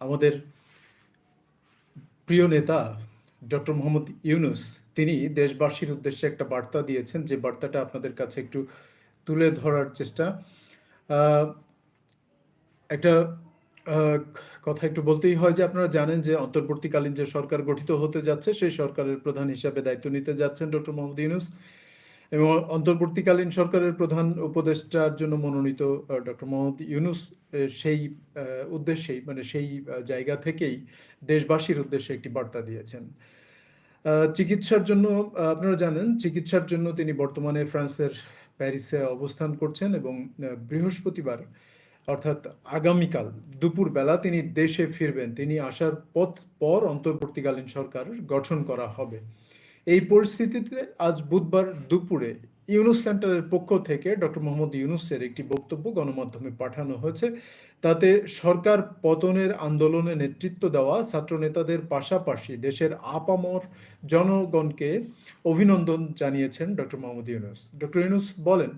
আমাদের প্রিয় নেতা ডক্টর মোহাম্মদ ইউনুস, তিনি দেশবাসীর উদ্দেশ্যে একটা বার্তা দিয়েছেন যে বার্তাটা আপনাদের কাছে একটু তুলে ধরার চেষ্টা। একটা কথা একটু বলতেই হয় যে আপনারা জানেন যে অন্তর্বর্তীকালীন যে সরকার গঠিত হতে যাচ্ছে, সেই সরকারের প্রধান হিসাবে দায়িত্ব নিতে যাচ্ছেন ডক্টর মোহাম্মদ ইউনুস। এবং অন্তর্বর্তীকালীন সরকারের প্রধান উপদেষ্টার জন্য মনোনীত ডক্টর মোহাম্মদ ইউনুস সেই উদ্দেশ্যেই মানে সেই জায়গা থেকেই দেশবাসীর উদ্দেশ্যে একটি বার্তা দিয়েছেন। চিকিৎসার জন্য, আপনারা জানেন, চিকিৎসার জন্য তিনি বর্তমানে ফ্রান্সের প্যারিসে অবস্থান করছেন এবং বৃহস্পতিবার, অর্থাৎ আগামীকাল দুপুরবেলা তিনি দেশে ফিরবেন। তিনি আসার পথ, পর অন্তর্বর্তীকালীন সরকার গঠন করা হবে। এই পরিস্থিতিতে আজ বুধবার দুপুরে ইউনুস সেন্টারের পক্ষ থেকে ডক্টর মোহাম্মদ ইউনুসের একটি বক্তব্য গণমাধ্যমে পাঠানো হয়েছে। তাতে সরকার পতনের আন্দোলনে নেতৃত্ব দেওয়া ছাত্র নেতাদের পাশাপাশি দেশের আপামর জনগণকে অভিনন্দন জানিয়েছেন ডক্টর মোহাম্মদ ইউনুস। ডক্টর ইউনুস বলেন,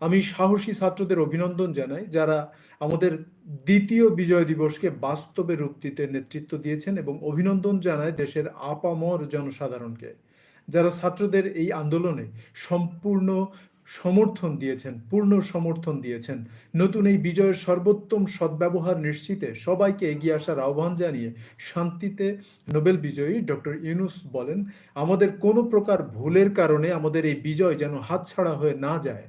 আমি সাহসী ছাত্রদের অভিনন্দন জানাই যারা আমাদের দ্বিতীয় বিজয় দিবসকে বাস্তবে রূপ দিতে নেতৃত্ব দিয়েছেন এবং অভিনন্দন জানায় দেশের আপামর জনসাধারণকে। যারা ছাত্রদের এই আন্দোলনে সম্পূর্ণ সমর্থন দিয়েছেন, পূর্ণ সমর্থন দিয়েছেন। নতুন এই বিজয়ের সর্বোত্তম সদ্ব্যবহার নিশ্চিতে সবাইকে এগিয়ে আসার আহ্বান জানিয়ে শান্তিতে নোবেল বিজয়ী ডক্টর ইউনুস বলেন, আমাদের কোনো প্রকার ভুলের কারণে আমাদের এই বিজয় যেন হাতছাড়া হয়ে না যায়।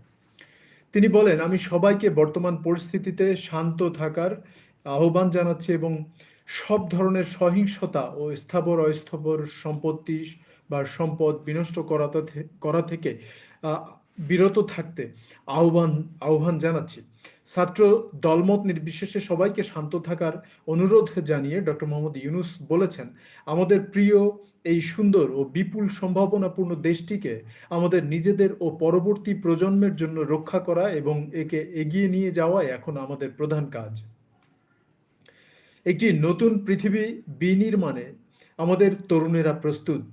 তিনি বলেন, আমি সবাইকে বর্তমান পরিস্থিতিতে শান্ত থাকার আহ্বান জানাচ্ছি এবং সব ধরনের সহিংসতা ও স্থাবর অস্থাবর সম্পত্তি বা সম্পদ বিনষ্ট করাতে করা থেকে বিরত থাকতে আহ্বান আহ্বান জানাচ্ছি। ছাত্র দলমত নির্বিশেষে সবাইকে শান্ত থাকার অনুরোধ জানিয়ে ডক্টর মোহাম্মদ ইউনুস বলেছেন, আমাদের প্রিয় এই সুন্দর ও বিপুল সম্ভাবনাপূর্ণ দেশটিকে আমাদের নিজেদের ও পরবর্তী প্রজন্মের জন্য রক্ষা করা এবং একে এগিয়ে নিয়ে যাওয়াই এখন আমাদের প্রধান কাজ। একটি নতুন পৃথিবী বিনির্মাণে আমাদের তরুণেরা প্রস্তুত।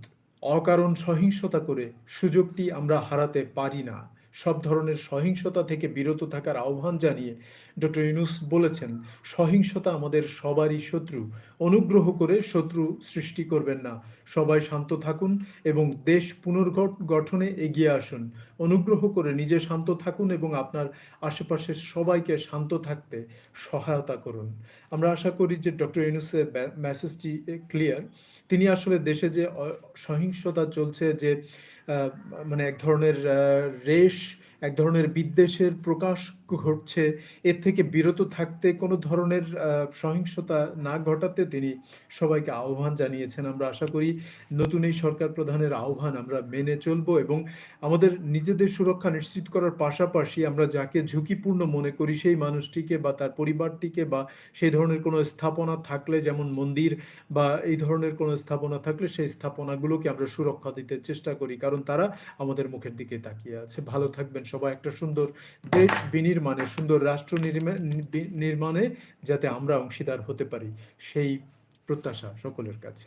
অকারণ সহিংসতা করে সুযোগটি আমরা হারাতে পারি না। সব ধরনের সহিংসতা থেকে বিরত থাকার আহ্বান জানিয়ে ডক্টর ইউনুস বলেছেন, সহিংসতা আমাদের সবারই শত্রু। অনুগ্রহ করে শত্রু সৃষ্টি করবেন না। সবাই শান্ত থাকুন এবং দেশ পুনর্গঠনে এগিয়ে আসুন। অনুগ্রহ করে নিজে শান্ত থাকুন এবং আপনার আশেপাশের সবাইকে শান্ত থাকতে সহায়তা করুন। আমরা আশা করি যে ডক্টর ইউনুসের মেসেজটি ক্লিয়ার তিনি আসলে দেশে যে সহিংসতা চলছে, যে মানে এক ধরনের রেশ এক ধরনের বিদ্বেষের প্রকাশ ঘটছে। এর থেকে বিরত থাকতে কোনো ধরনের সহিংসতা না ঘটাতে তিনি সবাইকে আহ্বান জানিয়েছেন। আমরা আশা করি নতুন এই সরকার প্রধানের আহ্বান আমরা মেনে চলবো এবং আমাদের নিজেদের সুরক্ষা নিশ্চিত করার পাশাপাশি আমরা যাকে ঝুঁকিপূর্ণ মনে করি সেই মানুষটিকে বা তার পরিবারটিকে বা সেই ধরনের কোনো স্থাপনা থাকলে যেমন মন্দির বা এই ধরনের কোনো স্থাপনা থাকলে সেই স্থাপনাগুলোকে আমরা সুরক্ষা দিতে চেষ্টা করি, কারণ তারা আমাদের মুখের দিকে তাকিয়ে আছে। ভালো থাকবেন সবাই একটা সুন্দর দেশ বিনির্মাণে, সুন্দর রাষ্ট্র নির্মাণে যাতে আমরা অংশীদার হতে পারি, সেই প্রত্যাশা সকলের কাছে।